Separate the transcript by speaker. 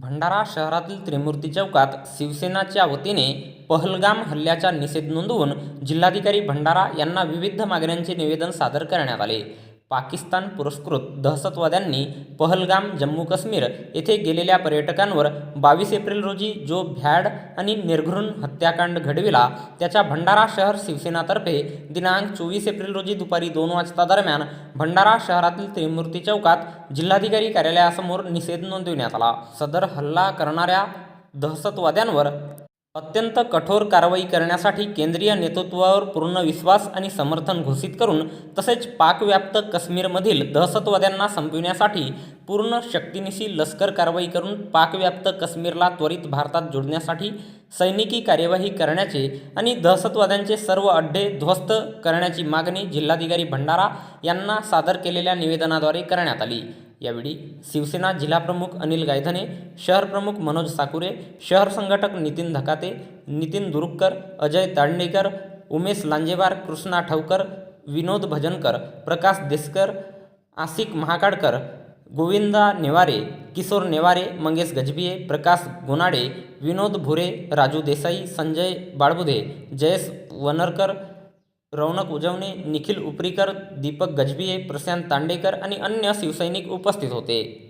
Speaker 1: भंडारा शहरातील त्रिमूर्ती चौकात शिवसेनाच्या वतीने पहलगाम हल्ल्याचा निषेध नोंदवून जिल्हाधिकारी भंडारा यांना विविध मागण्यांचे निवेदन सादर करण्यात आले. पाकिस्तान पुरस्कृत दहशतवाद्यांनी पहलगाम जम्मू काश्मीर येथे गेलेल्या पर्यटकांवर बावीस एप्रिल रोजी जो भ्याड आणि निर्घृण हत्याकांड घडविला त्याच्या भंडारा शहर शिवसेनातर्फे दिनांक चोवीस एप्रिल रोजी दुपारी दोन वाजता दरम्यान भंडारा शहरातील त्रिमूर्ती चौकात जिल्हाधिकारी कार्यालयासमोर निषेध नोंदविण्यात आला. सदर हल्ला करणाऱ्या दहशतवाद्यांवर अत्यंत कठोर कारवाई करण्यासाठी केंद्रीय नेतृत्वावर पूर्ण विश्वास आणि समर्थन घोषित करून तसेच पाकव्याप्त काश्मीरमधील दहशतवाद्यांना संपविण्यासाठी पूर्ण शक्तीनिशी लष्कर कारवाई करून पाकव्याप्त काश्मीरला त्वरित भारतात जोडण्यासाठी सैनिकी कार्यवाही करण्याचे आणि दहशतवाद्यांचे सर्व अड्डे ध्वस्त करण्याची मागणी जिल्हाधिकारी भंडारा यांना सादर केलेल्या निवेदनाद्वारे करण्यात आली. यावेळी शिवसेना जिल्हाप्रमुख अनिल गायधने, शहर प्रमुख मनोज साकुरे, शहर संघटक नितीन धकाते, नितीन दुरुक्कर अजय तांडेकर, उमेश लांजेवार, कृष्णा ठवकर विनोद भजनकर, प्रकाश देसकर, आशिक महाकाडकर, गोविंदा नेवारे, किशोर नेवारे, मंगेश गजबिये प्रकाश गोनाडे, विनोद भुरे, राजू देसाई, संजय बाळबुधे, जयेश वनरकर रौनक उजवणे निखिल उपरीकर दीपक गजबिये प्रशांत तांडेकर आणि अन्य शिवसैनिक उपस्थित होते.